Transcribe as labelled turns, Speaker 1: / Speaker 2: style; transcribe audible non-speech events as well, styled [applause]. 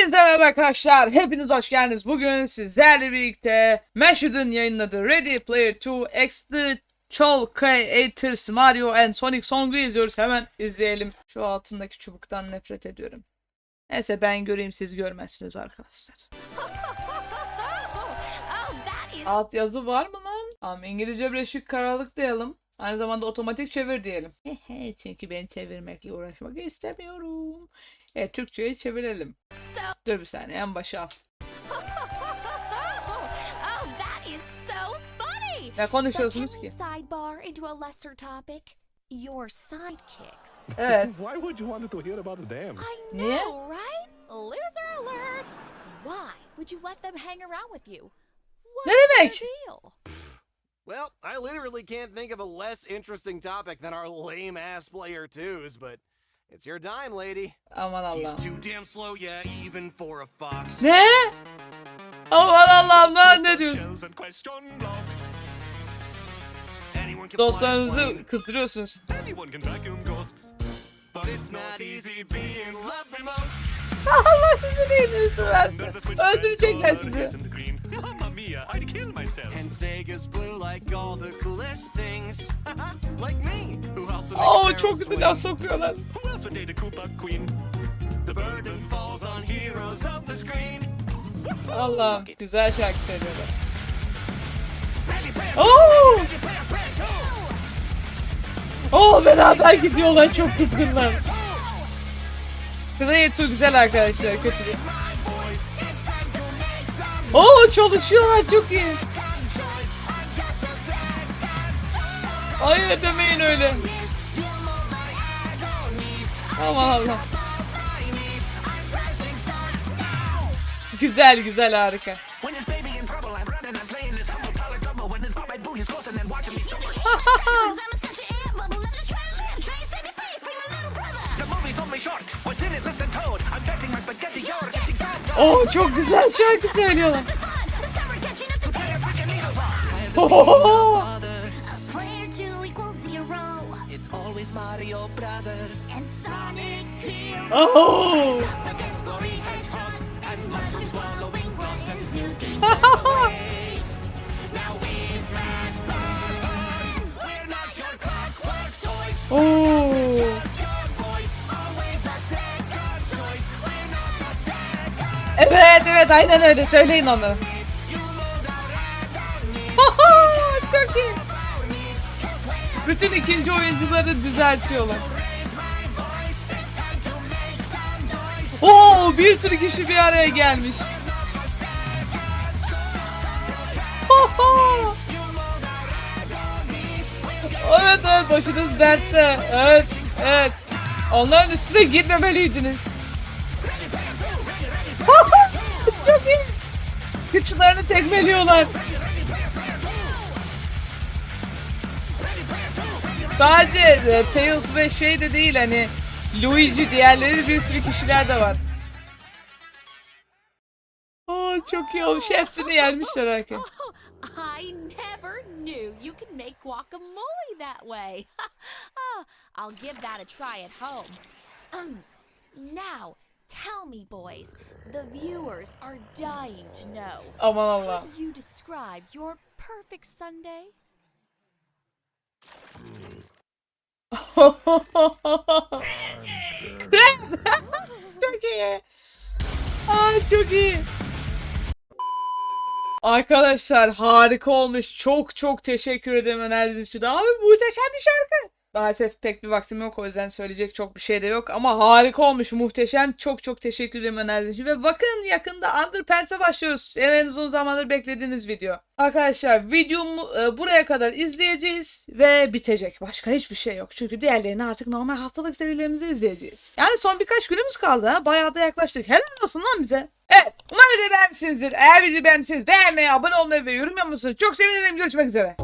Speaker 1: Hepinize merhaba arkadaşlar. Hepiniz hoş geldiniz. Bugün sizlerle birlikte Mashed'ın yayınladığı Ready Player 2 X The Chol Creators Mario and Sonic Song'u izliyoruz. Hemen izleyelim. Şu altındaki çubuktan nefret ediyorum. Neyse ben göreyim siz görmezsiniz arkadaşlar. [laughs]
Speaker 2: oh,
Speaker 1: Alt yazı var mı lan? Tamam İngilizce Birleşik Krallık diyelim. Aynı zamanda otomatik çevir diyelim. Çünkü ben çevirmekle uğraşmak istemiyorum. Evet Türkçe'ye çevirelim. Dur bir saniye en başa al. [laughs]
Speaker 2: oh, that is so funny.
Speaker 1: Ne konuşuyorsunuz ki?
Speaker 2: sidebar into a lesser topic? Your sidekicks.
Speaker 1: Evet. [laughs]
Speaker 3: Why would you want to hear about them?
Speaker 2: I
Speaker 1: Yeah?
Speaker 2: know, right? Loser alert. Why would you let them hang around with you? What's
Speaker 1: Ne
Speaker 2: their
Speaker 1: demek?
Speaker 2: deal?
Speaker 4: Well, I literally can't think of a less interesting topic than our lame ass player twos, but it's your dime, lady.
Speaker 1: Aman
Speaker 4: He's
Speaker 1: Allah'ım.
Speaker 4: too damn slow, yeah, even for a fox.
Speaker 1: Ne? Aman Allah'ım lan ne diyorsun?
Speaker 3: Shells and question blocks.
Speaker 4: Anyone can fly a
Speaker 1: Dostlarınızı
Speaker 4: plane,
Speaker 1: kızdırıyorsunuz.
Speaker 3: Anyone can vacuum ghosts. But it's not easy being loved the most.
Speaker 1: Allah sizi iyiliğinizi versin.
Speaker 3: Under the
Speaker 1: Öldürecekler sizi.
Speaker 3: Mia, I'd kill myself.
Speaker 4: And Sega's blue like all the coolest things. [laughs] like me, who also
Speaker 1: Oo çok güzel laf sokuyorlar.
Speaker 3: Who else would date a Koopa queen?
Speaker 4: The burden falls on heroes of the screen.
Speaker 1: Allah'ım güzel şarkı söylüyorlar. Oo! Oo beraber gidiyorlar çok kızgınlar. Player 2 güzel arkadaşlar kötü değil. Oo çalışıyorlar çok iyi. Hayır demeyin öyle. Aman Allah. Güzel güzel harika. [laughs] Oo çok güzel şarkı söylüyorlar. [laughs]
Speaker 2: The fun. [laughs]
Speaker 1: Evet evet aynen öyle söyleyin onu. Çok iyi. Bütün ikinci oyuncuları düzeltiyorlar. Oo bir sürü kişi bir araya gelmiş. evet evet başınız dertte. Evet evet. Onların üstüne girmemeliydiniz. Kıçlarını tekmeliyorlar. Sadece e, Tails ve şey de değil hani Luigi diğerleri bir sürü kişiler de var. Aa çok iyi olmuş. Hepsini yenmişler herkes. [laughs]
Speaker 2: I never knew you could make guacamole that way. [laughs] Ah, I'll give that a try at home. [clears throat] Now, tell me, boys, the viewers are dying to know.
Speaker 1: Aman Allah.
Speaker 2: Do you describe your perfect Sunday? [laughs]
Speaker 1: çok iyi. Ay çok iyi. Arkadaşlar harika olmuş. Çok çok teşekkür ederim önerdiğiniz için. Abi muhteşem bir şarkı. Maalesef pek bir vaktim yok o yüzden söyleyecek çok bir şey de yok. Ama harika olmuş muhteşem. Çok çok teşekkür ederim önerdiğiniz için. Ve bakın yakında Underpants'e başlıyoruz. En uzun zamandır beklediğiniz video. Arkadaşlar videomu e, buraya kadar izleyeceğiz ve bitecek. Başka hiçbir şey yok. Çünkü diğerlerini artık normal haftalık serilerimizi izleyeceğiz. Yani son birkaç günümüz kaldı ha. Bayağı da yaklaştık. Helal olsun lan bize. Evet umarım videoyu beğenmişsinizdir. Eğer videoyu beğendiyseniz beğenmeyi abone olmayı ve yorum yapmayı çok sevinirim. Görüşmek üzere.